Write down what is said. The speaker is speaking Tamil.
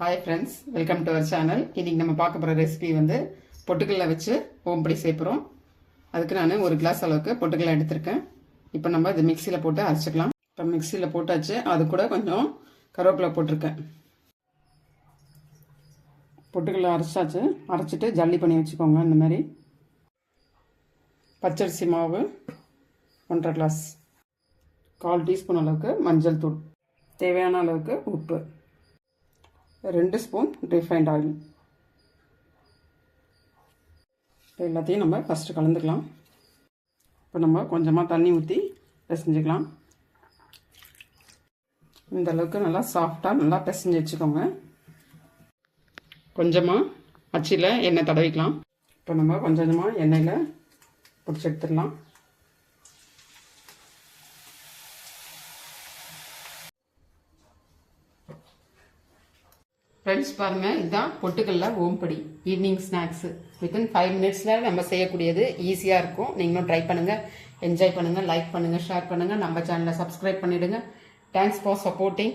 Hi friends welcome to our channel இன்றைக்கி நம்ம பார்க்க போகிற ரெசிபி வந்து பொட்டுக்கல்ல வச்சு ஓம்படி சேர்ப்புறோம் அதுக்கு நான் ஒரு கிளாஸ் அளவுக்கு பொட்டுக்கல்ல எடுத்திருக்கேன். இப்போ நம்ம இது மிக்சியில் போட்டு அரைச்சிக்கலாம். இப்போ மிக்சியில் போட்டாச்சு. அது கூட கொஞ்சம் கருவேப்பிலை போட்டிருக்கேன். பொட்டுக்கல்ல அரைச்சாச்சு. அரைச்சிட்டு ஜல்லி பண்ணி வச்சுக்கோங்க இந்த மாதிரி. பச்சரிசி மாவு ஒன்றரை கிளாஸ் கால் டீஸ்பூன் அளவுக்கு மஞ்சள் தூள். தேவையான அளவுக்கு உப்பு. ரெண்டு ஸ்பூன் ரிஃபைண்ட் ஆயில் இப்போ எல்லாத்தையும் நம்ம ஃபஸ்ட்டு கலந்துக்கலாம். இப்போ நம்ம கொஞ்சமாக தண்ணி ஊற்றி பிசைஞ்சிக்கலாம். இந்த அளவுக்கு நல்லா சாஃப்டாக நல்லா பிசைஞ்சு வச்சுக்கோங்க. கொஞ்சமாக அச்சியில் எண்ணெய் தடவிக்கலாம். இப்போ நம்ம கொஞ்சம் கொஞ்சமாக எண்ணெயில் பிடிச்சி எடுத்துடலாம். ஃப்ரெண்ட்ஸ் பாருங்கள் இதுதான் பொட்டுக்கல்ல ஓம்படி ஈவினிங் ஸ்நாக்ஸு வித்தின் ஃபைவ் மினிட்ஸில் நம்ம செய்யக்கூடியது ஈஸியாக இருக்கும். நீங்களும் ட்ரை பண்ணுங்கள் என்ஜாய் பண்ணுங்கள் லைக் பண்ணுங்கள் ஷேர் பண்ணுங்கள் நம்ம சேனலை சப்ஸ்கிரைப் பண்ணிவிடுங்க தேங்க்ஸ் ஃபார் சப்போர்ட்டிங்